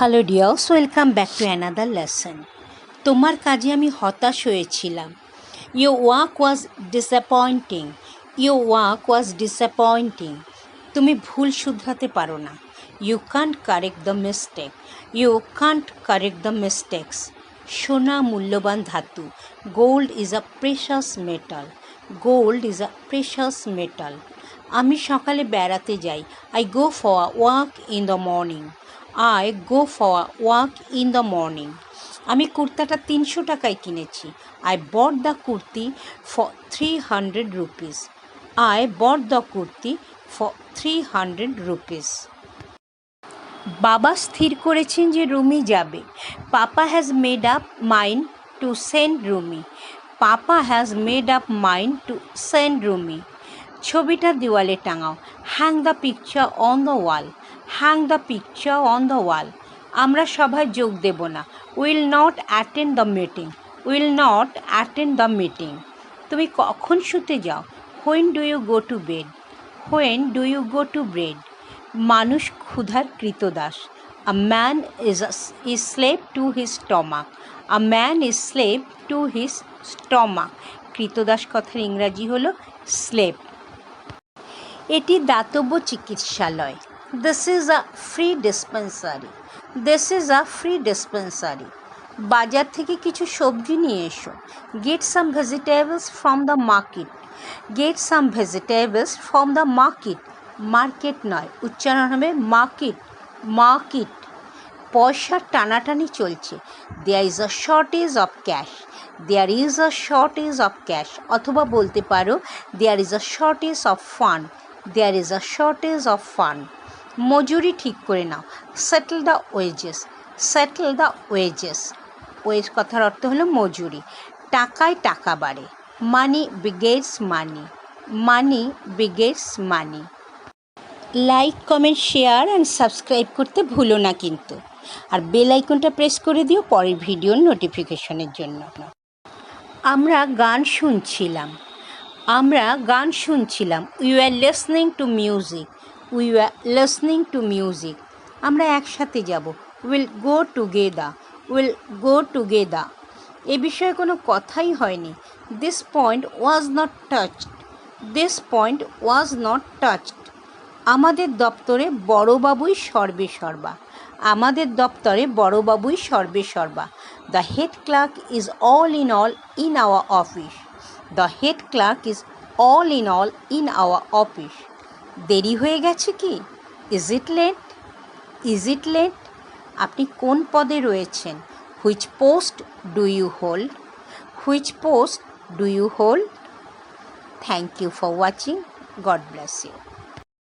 Hello dears welcome back to another lesson তোমার কাজে আমি হতাশ হয়েছিলাম। You work was disappointing you work was disappointing তুমি ভুল শুধরাতে পারো না। You can't correct the mistake you can't correct the mistakes সোনা মূল্যবান ধাতু। Gold is a precious metal gold is a precious metal আমি সকালে বেড়াতে যাই। I go for walk in the morning I go for walk in the morning. আমি কুর্তাটা তিনশো টাকায় কিনেছি। I bought the kurti for three hundred rupees. I bought the kurti for three hundred rupees. বাবা স্থির করেছেন যে রুমি যাবে। Papa has made up mind to send Rumi papa has made up mind to send Rumi ছবিটা দেওয়ালে টাঙাও। Hang the picture on the wall hang the picture on the wall আমরা সভায় যোগ দেব না। Will not attend the meeting will not attend the meeting তুমি কখন শুতে যাও? When do you go to bed when do you go to bed মানুষ ক্ষুধার কৃতদাস। A man is is slave to his stomach a man is slave to his stomach কৃতদাস কথার ইংরাজি হলো স্লেভ এটি দাতব্য চিকিৎসালয়। This is a free dispensary this is a free dispensary বাজার থেকে কিছু সবজি নিয়ে এসো। Get some vegetables from the market get some vegetables from the market market নয়, উচ্চারণ হবে মার্কেট মার্কেট পয়সার টানাটানি চলছে। There is a shortage of cash there is a shortage of cash অথবা বলতে পারো there is a shortage of fund there is a shortage of fund মজুরি ঠিক করে নাও। Settle the wages settle the wages wage কথার অর্থ হলো মজুরি। টাকায় টাকা বাড়ে। Money begets money money begets money like comment share and subscribe করতে ভুলো না কিন্তু। আর বেল আইকনটা প্রেস করে দিও পরের ভিডিওর নোটিফিকেশনের জন্য। আমরা গান শুনছিলাম। আমরা গান শুনছিলাম। We are listening to music we are listening to music আমরা একসাথে যাব। উইল গো টুগেদা উইল গো টুগেদা এ বিষয়ে কোনো কথাই হয়নি। This point was not touched this point was not touched আমাদের দপ্তরে বড়বাবুই সর্বে সর্বা। আমাদের দপ্তরে বড়বাবুই সর্বে সর্বা। The head clerk is all in all in our office the head clerk is all in all in our office দেরি হয়ে গেছে কি? Is it late is it late আপনি কোন পদে রয়েছেন? Which post do you hold which post do you hold thank you for watching God bless you